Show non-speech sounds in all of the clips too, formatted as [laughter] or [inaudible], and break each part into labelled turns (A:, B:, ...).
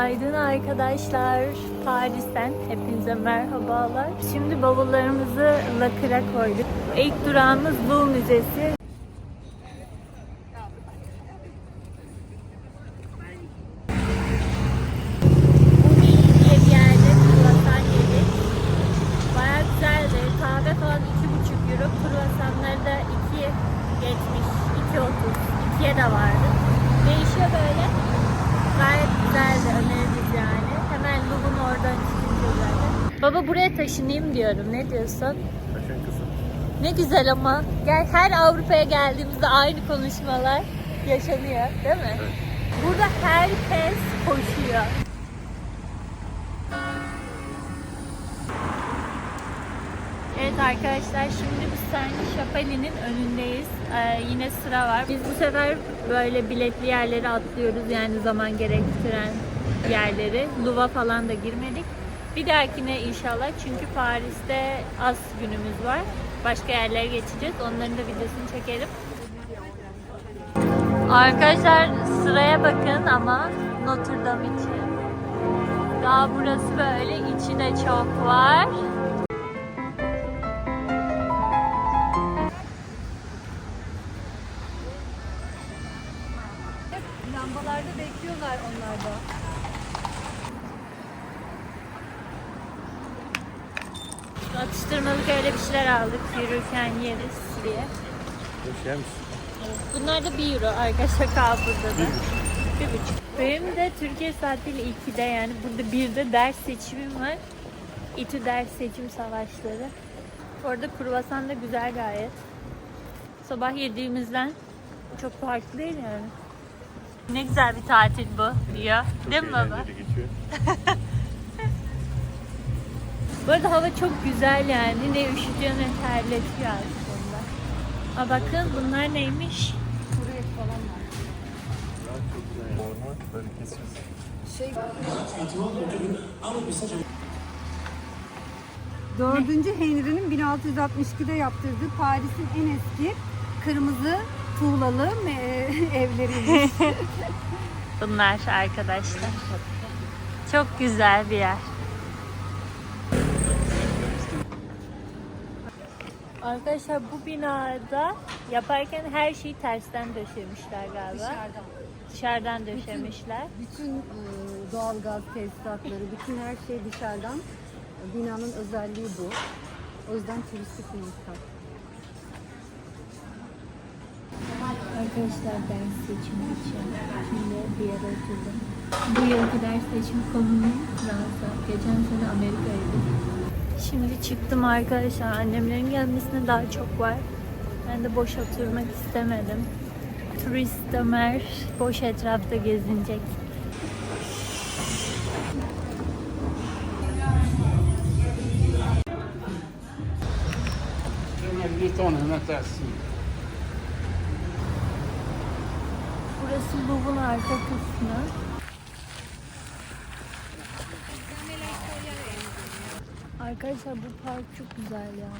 A: Günaydın arkadaşlar. Paris'ten hepinize merhabalar. Şimdi bavullarımızı lakıra koyduk. İlk durağımız Louvre Müzesi. Uni diye bir yerde kruvasan yedik. Bayağı güzeldi. Kahve falan 2,5 euro. Kruvasanları da 2.70, 2.30, 2'ye de vardı. Değişiyor böyle. Gayet güzeldi. Öneririz yani. Hemen Louvre'un oradan çıkınca zaten. Taşınayım diyorum. Ne diyorsun?
B: Taşın kızım.
A: Ne güzel ama. Gel her Avrupa'ya geldiğimizde aynı konuşmalar yaşanıyor, değil mi? Burada herkes koşuyor. Evet arkadaşlar şimdi biz Saint Chapelle'nin önündeyiz. Ee, yine sıra var. Biz bu sefer böyle biletli yerleri atlıyoruz yani zaman gerektiren yerleri. Louvre'a falan da girmedik. Bir dahakine inşallah çünkü Paris'te az günümüz var. Başka yerlere geçeceğiz. Onların da videosunu çekerim. Arkadaşlar sıraya bakın ama Notre Dame için. Daha burası böyle içi de çok var. Yürürken yeriz diye.
B: Hoş gelmiş.
A: Bunlar da 1 euro arkadaşlar Kabul'da da. Bir buçuk. Benim de Türkiye saatiyle 2'de yani burada bir de ders seçimim var. İTÜ ders seçim savaşları. Orada kruvasan da güzel gayet. Sabah yediğimizden çok farklı değil yani. Ne güzel bir tatil bu diyor.
B: Çok
A: değil mi baba?
B: geçiyor. [laughs]
A: Bu arada hava çok güzel yani. Ne üşütüyor ne terletiyor aslında. Aa bakın bunlar neymiş?
C: Kuru et falan var.
B: Böyle.
C: Şey... Dördüncü Henry'nin 1662'de yaptırdığı Paris'in en eski kırmızı tuğlalı [laughs] evleriymiş. [laughs]
A: Bunlar arkadaşlar. Çok güzel bir yer. Arkadaşlar bu binada yaparken her şeyi tersten döşemişler galiba.
C: Dışarıdan.
A: Dışarıdan döşemişler.
C: Bütün e, doğalgaz tesisatları, bütün her şey dışarıdan. Binanın özelliği bu. O yüzden turistik bir mekan.
A: Arkadaşlar ders seçimi için şimdi bir yere oturdum. Bu yılki ders seçimi konumum Fransa. Geçen sene Amerika'ydı. Şimdi çıktım arkadaşlar. Annemlerin gelmesine daha çok var. Ben de boş oturmak istemedim. Turist Ömer boş etrafta gezinecek. Burası Louvre'un arka kısmı. Arkadaşlar bu park çok güzel ya.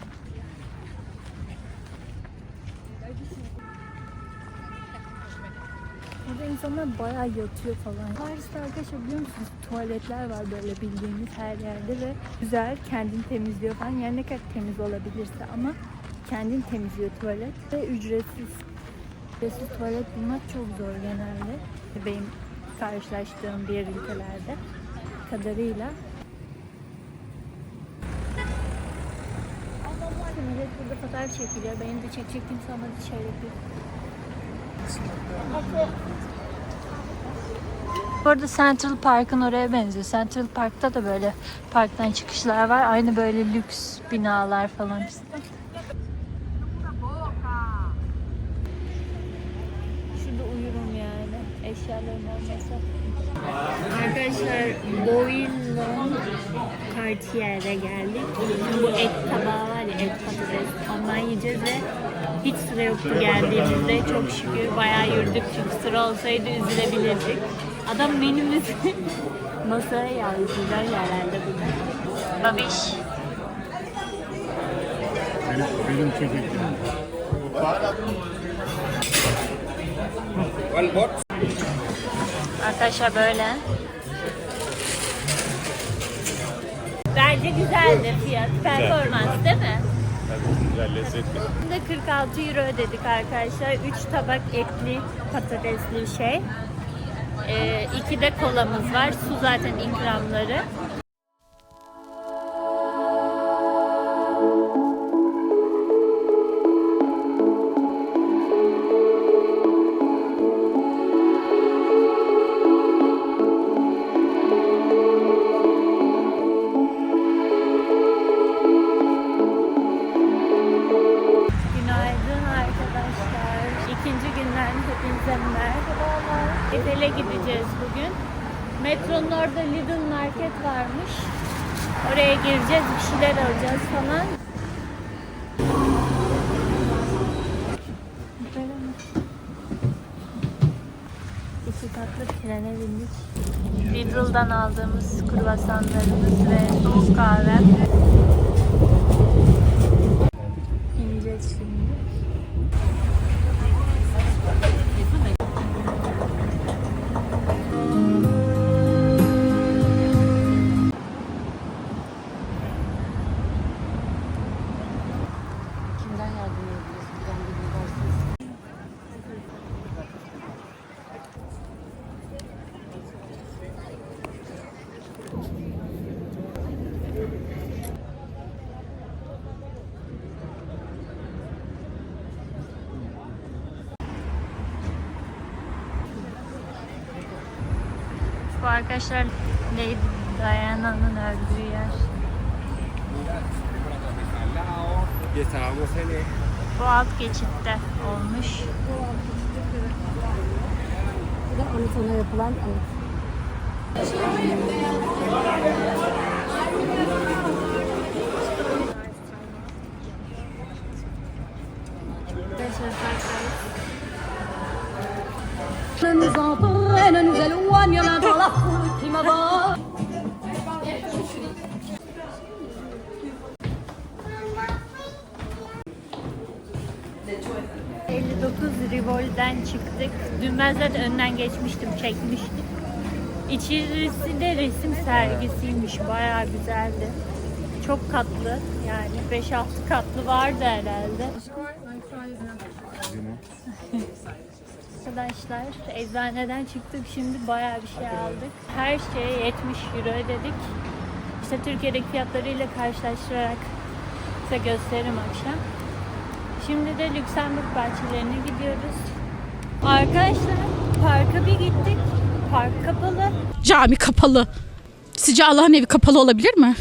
A: Burada insanlar bayağı yatıyor falan. Paris'te arkadaşlar biliyor musunuz tuvaletler var böyle bildiğiniz her yerde ve güzel kendini temizliyor falan. Yani ne kadar temiz olabilirse ama kendin temizliyor tuvalet ve ücretsiz. Ücretsiz tuvalet bulmak çok zor genelde. Benim karşılaştığım diğer ülkelerde kadarıyla. Millet burada fotoğraf çekiliyor. Benim de çekecek kimse olmadı şöyle bir. Burada Central Park'ın oraya benziyor. Central Park'ta da böyle parktan çıkışlar var. Aynı böyle lüks binalar falan işte. Cartier'e geldik. Bu et tabağı var ya et patates. Ondan yiyeceğiz ve hiç sıra yoktu geldiğimizde. Çok şükür bayağı yürüdük çünkü sıra olsaydı üzülebilirdik. Adam menümüzü [laughs] masaya yazdılar herhalde burada. Babiş.
B: Benim, benim çekiklerim.
A: Arkadaşlar böyle. Bence güzeldi fiyat. Performans değil mi?
B: Tabii güzel lezzetli.
A: Şimdi 46 euro ödedik arkadaşlar. 3 tabak etli patatesli şey. Ee, iki de kolamız var. Su zaten ikramları. Trene bindik. Lidl'dan aldığımız kruvasanlarımız ve soğuk kahve. İneceğiz şimdi. Arkadaşlar Lady Diana'nın öldüğü yer. Bu alt geçitte olmuş.
C: Bu da anıtana yapılan anıt.
A: 59 Rivol'den çıktık. Dün ben zaten önden geçmiştim, çekmiştim. İçerisi de resim sergisiymiş. Bayağı güzeldi. Çok katlı. Yani 5-6 katlı vardı herhalde. Arkadaşlar eczaneden çıktık şimdi bayağı bir şey aldık. Her şeye 70 euro ödedik. İşte Türkiye'deki fiyatlarıyla karşılaştırarak size gösteririm akşam. Şimdi de Lüksemburg bahçelerine gidiyoruz. Arkadaşlar parka bir gittik. Park kapalı.
D: Cami kapalı. Sizce Allah'ın evi kapalı olabilir mi?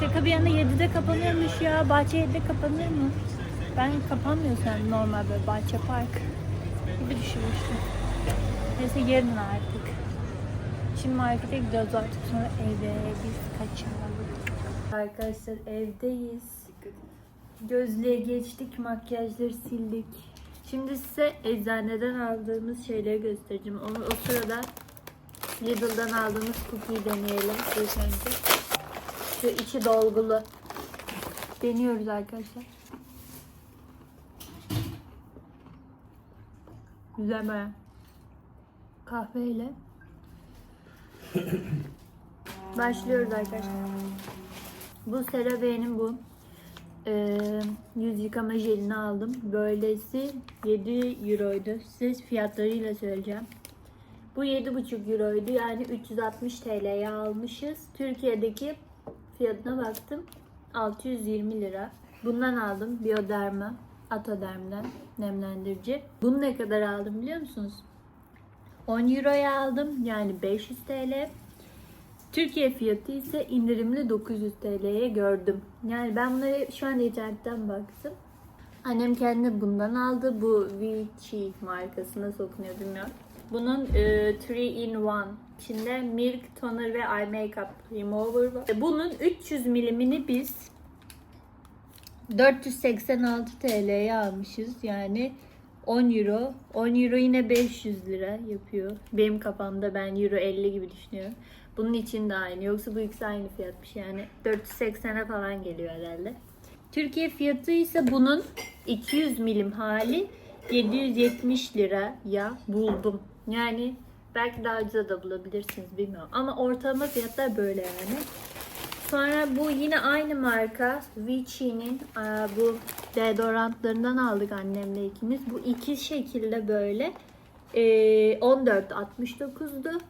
A: Şaka bir yana 7'de kapanıyormuş ya. Bahçe 7'de kapanır mı? Ben kapanmıyor sen normal böyle bahçe park gibi düşünmüştüm. Neyse yarın artık. Şimdi markete gidiyoruz artık sonra eve biz kaçalım. Arkadaşlar evdeyiz. Gözlüğe geçtik, makyajları sildik. Şimdi size eczaneden aldığımız şeyleri göstereceğim. Onu o sırada Lidl'dan aldığımız cookie'yi deneyelim ilk önce. Şu içi dolgulu. Deniyoruz arkadaşlar. Güzel baya. Kahveyle. Başlıyoruz arkadaşlar. Bu CeraVe'nin bu eee, yüz yıkama jelini aldım. Böylesi 7 euroydu. Size fiyatlarıyla söyleyeceğim. Bu 7,5 euroydu. Yani 360 TL'ye almışız. Türkiye'deki fiyatına baktım. 620 lira. Bundan aldım. Bioderma. Atoderm'den nemlendirici. Bunu ne kadar aldım biliyor musunuz? 10 euroya aldım. Yani 500 TL. Türkiye fiyatı ise indirimli 900 TL'ye gördüm. Yani ben bunları şu an internetten baktım. Annem kendi bundan aldı. Bu Vichy markası nasıl okunuyor bilmiyorum. Bunun 3 in 1. İçinde Milk Toner ve Eye Makeup Remover var. Bunun 300 milimini biz 486 TL'ye almışız. Yani 10 euro. 10 euro yine 500 lira yapıyor. Benim kafamda ben euro 50 gibi düşünüyorum. Bunun için de aynı. Yoksa bu ikisi aynı fiyatmış. Yani 480'e falan geliyor herhalde. Türkiye fiyatı ise bunun 200 milim hali 770 liraya buldum. Yani belki daha ucuza da bulabilirsiniz bilmiyorum. Ama ortalama fiyatlar böyle yani. Sonra bu yine aynı marka Vichy'nin bu deodorantlarından aldık annemle ikimiz. Bu iki şekilde böyle e, 14.69'du.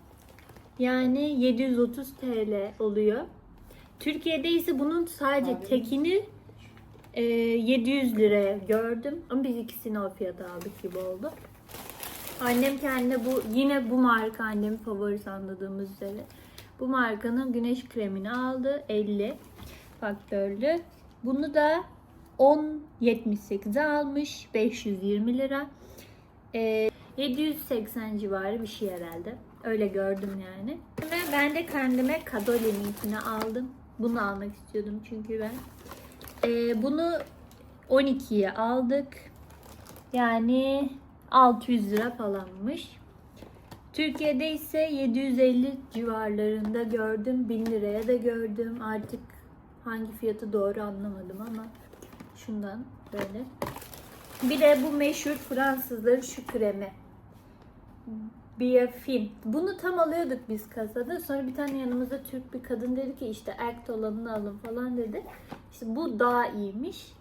A: Yani 730 TL oluyor. Türkiye'de ise bunun sadece tekini e, 700 liraya gördüm. Ama biz ikisini o fiyata aldık gibi oldu. Annem kendine bu yine bu marka annemin favorisi anladığımız üzere. Bu markanın güneş kremini aldı 50 faktörlü. Bunu da 10.78'e almış 520 lira. Ee, 780 civarı bir şey herhalde. Öyle gördüm yani. Ve ben de kendime Kadoli'ninkini aldım. Bunu almak istiyordum çünkü ben. Ee, bunu 12'ye aldık. Yani 600 lira falanmış. Türkiye'de ise 750 civarlarında gördüm. 1000 liraya da gördüm. Artık hangi fiyatı doğru anlamadım ama şundan böyle. Bir de bu meşhur Fransızların şu kremi. Biafin. Bunu tam alıyorduk biz kasada. Sonra bir tane yanımızda Türk bir kadın dedi ki işte act olanını alın falan dedi. İşte bu daha iyiymiş.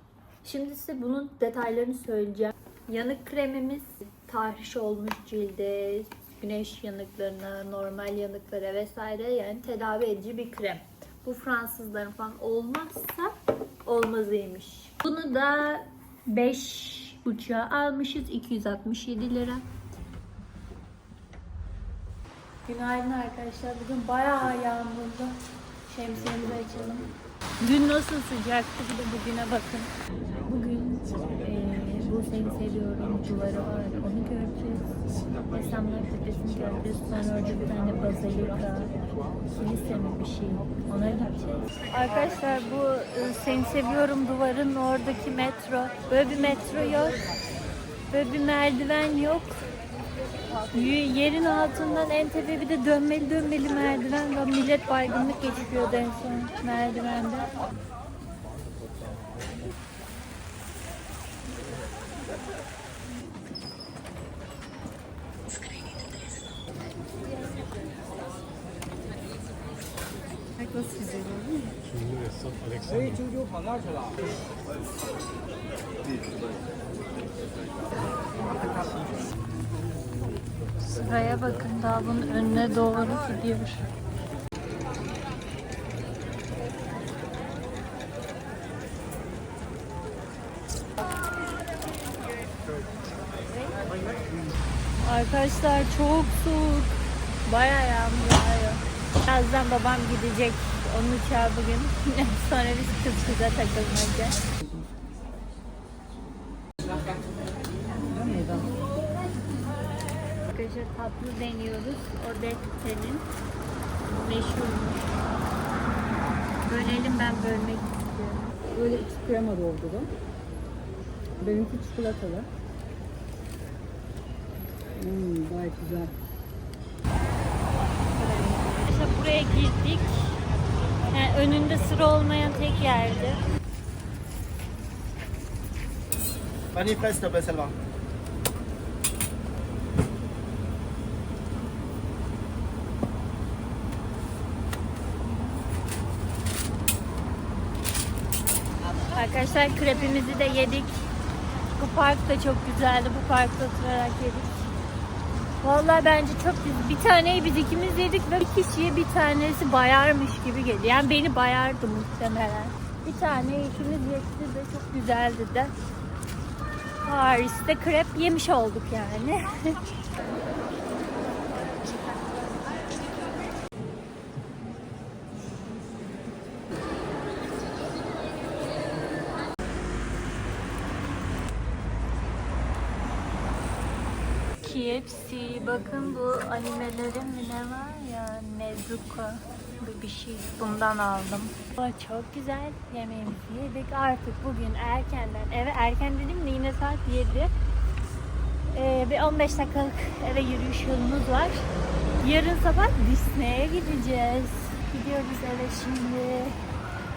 A: Şimdi size bunun detaylarını söyleyeceğim. Yanık kremimiz tahriş olmuş cilde, güneş yanıklarına, normal yanıklara vesaire yani tedavi edici bir krem. Bu Fransızların falan olmazsa olmazıymış. Bunu da 5 uçağa almışız 267 lira. Günaydın arkadaşlar. Bugün bayağı yağmurlu. Şemsiyemizi açalım. Dün nasıl sıcaktı bir de bugüne bakın. Bugün eee bu seni seviyorum duvarı var. Onu göreceğiz. Esamlar Tepesi'ni göreceğiz. Sonra orada bir tane bazilika, kilise mi bir şey. Ona gideceğiz. Arkadaşlar bu e, seni seviyorum duvarın oradaki metro. Böyle bir metro yok. Böyle bir merdiven yok. Yerin altından en tepe bir de dönmeli dönmeli merdiven var. Millet baygınlık geçiriyordu en son merdivende.
C: Nasıl güzel oldu mu?
A: Sıraya bakın daha bunun önüne doğru gidiyor. Arkadaşlar çok soğuk. Bayağı yağmur yağıyor. Birazdan babam gidecek. Onun uçağı bugün. [laughs] Sonra biz kızıza takılmaca. Arkadaşlar tatlı deniyoruz. Odette'nin meşhurmuş. Bölelim ben bölmek istiyorum.
C: Böyle iç krema doldurun. Benimki çikolatalı. Hmm, gayet güzel.
A: Arkadaşlar buraya girdik. Yani önünde sıra olmayan tek yerdi.
E: Fraise, s'il te plaît,
A: Arkadaşlar krepimizi de yedik. Bu park da çok güzeldi. Bu parkta oturarak yedik. Vallahi bence çok güzel. Bir taneyi biz ikimiz yedik ve bir kişiye bir tanesi bayarmış gibi geliyor. Yani beni bayardı muhtemelen. Bir tane ikimiz yetti de çok güzeldi de. Paris'te krep yemiş olduk yani. [laughs] KFC bakın bu animelerin mi ne var ya Nezuko bir, şey bundan aldım. Çok güzel yemeğimizi yedik artık bugün erkenden eve erken dedim de yine saat 7. Ee, bir 15 dakikalık eve yürüyüş yolumuz var. Yarın sabah Disney'e gideceğiz. Gidiyoruz eve şimdi.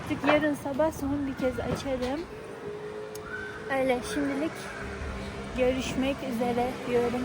A: Artık yarın sabah son bir kez açarım. Öyle şimdilik görüşmek üzere diyorum.